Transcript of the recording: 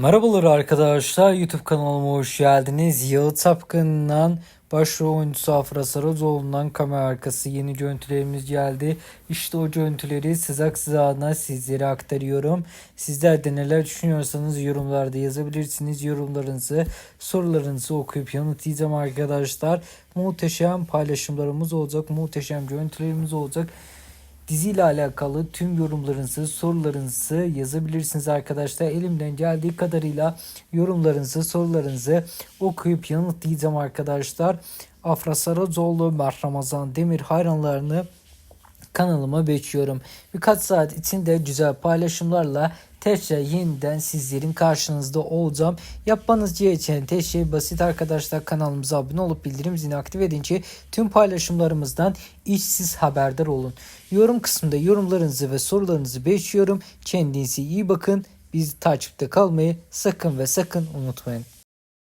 Merhabalar arkadaşlar YouTube kanalıma hoş geldiniz. Yağı Tapkın'dan başrol oyuncusu Afra Saracoğlu'ndan kamera arkası yeni görüntülerimiz geldi. İşte o görüntüleri sızak sızağına sizlere aktarıyorum. Sizler de neler düşünüyorsanız yorumlarda yazabilirsiniz. Yorumlarınızı, sorularınızı okuyup yanıtlayacağım arkadaşlar. Muhteşem paylaşımlarımız olacak, muhteşem görüntülerimiz olacak diziyle alakalı tüm yorumlarınızı, sorularınızı yazabilirsiniz arkadaşlar. Elimden geldiği kadarıyla yorumlarınızı, sorularınızı okuyup yanıtlayacağım arkadaşlar. Afra Saracoğlu, Mert Ramazan Demir hayranlarını kanalıma bekliyorum. Birkaç saat içinde güzel paylaşımlarla tekrar yeniden sizlerin karşınızda olacağım. Yapmanız gereken tek şey basit arkadaşlar. Kanalımıza abone olup bildirim zilini aktif edince tüm paylaşımlarımızdan işsiz haberdar olun. Yorum kısmında yorumlarınızı ve sorularınızı bekliyorum. Kendinize iyi bakın. Bizi takipte kalmayı sakın ve sakın unutmayın.